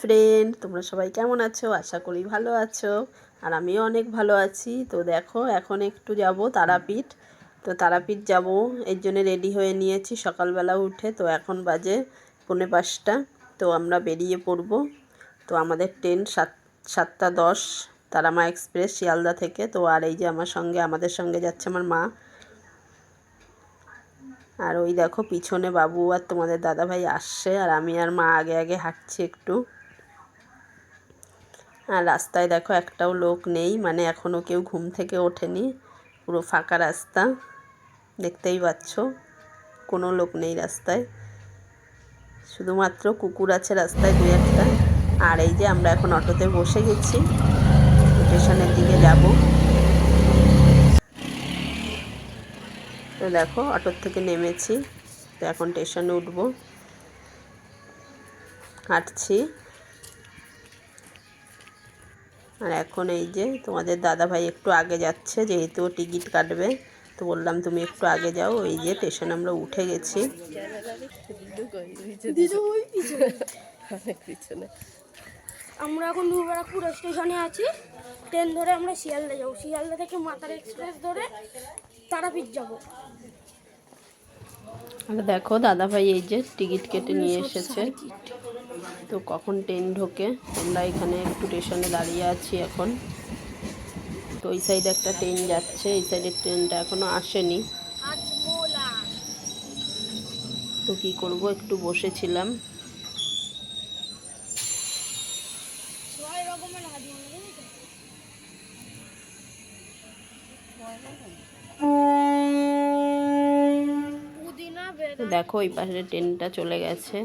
Friend তোমরা সবাই কেমন আছো? আশা করি ভালো আছো। আর আমিও অনেক ভালো আছি। তো দেখো, এখন একটু যাব তারাপীঠ। তো তারাপীঠ যাব। এর জন্য রেডি হয়ে নিয়েছি সকালবেলা উঠে। তো এখন বাজে পৌনে পাঁচটা। তো আমরা বেরিয়ে পড়ব। তো আমাদের ট্রেন সাত, সাতটা দশ, তারামা এক্সপ্রেস শিয়ালদা থেকে। তো আর এই যে আমার সঙ্গে, আমাদের সঙ্গে যাচ্ছে আমার মা। আর ওই দেখো, পিছনে বাবু আর তোমাদের দাদাভাই আসছে। আর আমি আর মা আগে আগে হাঁটছি একটু। আর রাস্তায় দেখো একটাও লোক নেই মানে এখনও কেউ ঘুম থেকে ওঠেনি, পুরো ফাঁকা রাস্তা, দেখতেই পাচ্ছ, কোনো লোক নেই রাস্তায়। শুধুমাত্র কুকুর আছে রাস্তায় দু একটা, আর এই যে আমরা এখন অটোতে বসে গেছি, স্টেশনের দিকে যাব। তো দেখো, অটোর থেকে নেমেছি, তো এখন স্টেশনে উঠব। হাঁটছি। আর এখন এই যে তোমাদের দাদা ভাই একটু আগে যাচ্ছে যেহেতু টিকিট কাটবে তো বললাম তুমি একটু আগে যাও। এই যে স্টেশনে আমরা উঠে গেছি। আমরা এখন দুবারাকপুর স্টেশনে আছি। ট্রেন ধরে আমরা শিয়ালদা যাব। শিয়ালদা থেকে মাতার এক্সপ্রেস ধরে তারাপীঠ যাব। আর দেখো দাদা ভাই এই যে টিকিট কেটে নিয়ে এসেছে। তো কখন ট্রেন ঢোকে? আমরা এখানে একটু স্টেশনে দাঁড়িয়ে আছি এখন। তো ওই সাইডে একটা ট্রেন যাচ্ছে, এই সাইডের ট্রেনটা এখনও আসেনি। তো কি করব? একটু বসেছিলাম। রকমের তো? দেখো ওই পাশে ট্রেনটা চলে গেছে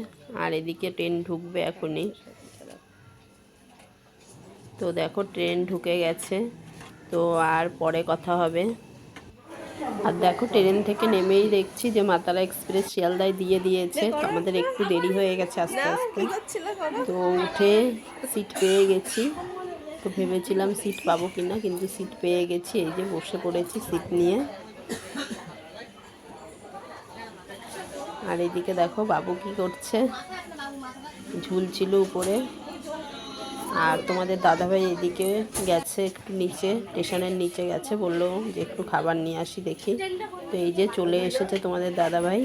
আর এদিকে ট্রেন ঢুকবে এখনই। তো দেখো ট্রেন ঢুকে গেছে তো আর পরে কথা হবে। আর দেখো ট্রেন থেকে নেমেই দেখছি যে মাতারা এক্সপ্রেস শিয়ালদায় দিয়ে দিয়েছে। তো আমাদের একটু দেরি হয়ে গেছে আস্তে আস্তে। তো উঠে সিট পেয়ে গেছি। তো ভেবেছিলাম সিট পাবো কিনা কিন্তু সিট পেয়ে গেছি এই যে বসে পড়েছি সিট নিয়ে। আর এদিকে দেখো বাবু কি করছে। ঝুলছিল উপরে। আর তোমাদের দাদাভাই এদিকে গেছে একটু নিচে, স্টেশনের নিচে গেছে, বলল যে একটু খাবার নিয়ে আসি দেখি। তো এই যে চলে এসেছে তোমাদের দাদাভাই।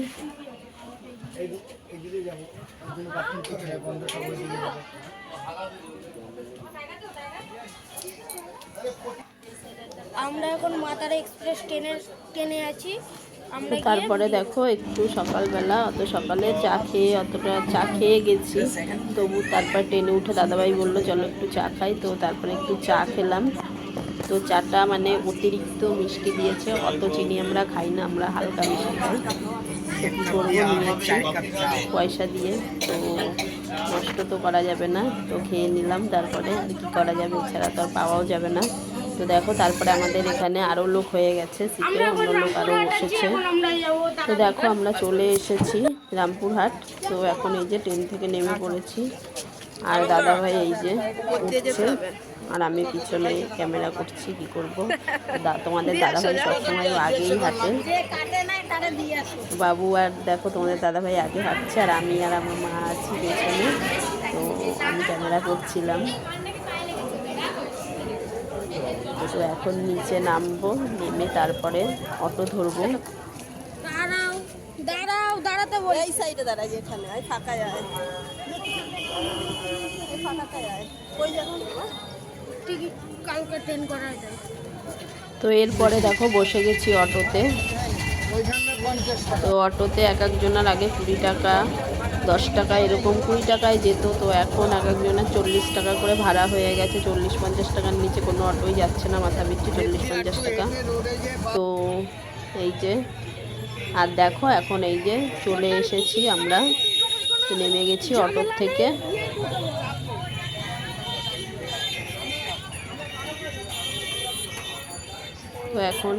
আমরা এখন মাতারা এক্সপ্রেস ট্রেনের, ট্রেনে আছি। তারপরে দেখো, একটু সকালবেলা, অত সকালে চা খেয়ে, অতটা চা খেয়ে গেছি। তবু তারপর ট্রেনে উঠে দাদাভাই বলল, চলো একটু চা খাই। তো তারপরে একটু চা খেলাম। তো চাটা মানে অতিরিক্ত মিষ্টি দিয়েছে, অত চিনি আমরা খাই না, আমরা হালকা মিষ্টি খাই। পয়সা দিয়ে, তো নষ্ট তো করা যাবে না। তো খেয়ে নিলাম, তারপরে আর কি করা যাবে, এছাড়া তো আর পাওয়াও যাবে না। তো দেখো, তারপরে আমাদের এখানে আরও লোক হয়ে গেছে অন্য লোক আরও বসেছে। তো দেখো, আমরা চলে এসেছি রামপুরহাট। তো এখন এই যে ট্রেন থেকে নেমে পড়েছি। আর দাদা ভাই এই যে উঠছে, আর আমি পিছনে ক্যামেরা করছি, কি করব? তোমাদের দাদা ভাই সবসময় আগেই হাঁটে। বাবু আর দেখো, তোমাদের দাদা ভাই আগে হাঁটছে, আর আমি আর আমার মা আছি পেছনে। তো আমি ক্যামেরা করছিলাম। তো এখন নিচে নামবো নেমে তারপরে অটো ধরবো। দাঁড়াও দাঁড়াও দাঁড়াতে বল। এই সাইডে দাঁড়াই যেখানে আয় ফাঁকা যায়। এই ফাঁকাতে আয় কই টিকিট কালকে ট্রেন করা যায় তো এরপরে দেখো বসে গেছি অটোতে। তো অটোতে এক একজনের আগে কুড়ি টাকা। দশ টাকা, এরকম কুড়ি টাকায় যেত। তো এখন এক একজনের চল্লিশ টাকা করে ভাড়া হয়ে গেছে। চল্লিশ পঞ্চাশ টাকার নিচে কোনো অটোই যাচ্ছে না, মাথা পিছু চল্লিশ পঞ্চাশ টাকা। তো এই যে, আর দেখো এখন এই যে চলে এসেছি আমরা। নেমে গেছি অটোর থেকে। তো এখন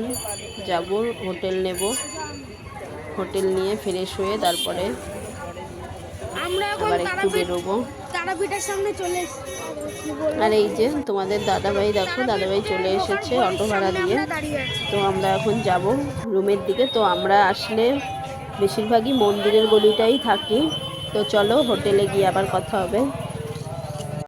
যাব, হোটেল নেব। হোটেল নিয়ে ফ্রেশ হয়ে তারপরে আমরা এখন একটু বেরোবো। তারাপীঠের সামনে চলে এসেছি। কি বলব? আর এই যে তোমাদের দাদাভাই দেখো দাদাভাই চলে এসেছে অটো ভাড়া দিয়ে। তো আমরা এখন যাব রুমের দিকে। তো আমরা আসলে বেশিরভাগই মন্দিরের গলিটাই থাকি। তো চলো হোটেলে গিয়ে আবার কথা হবে।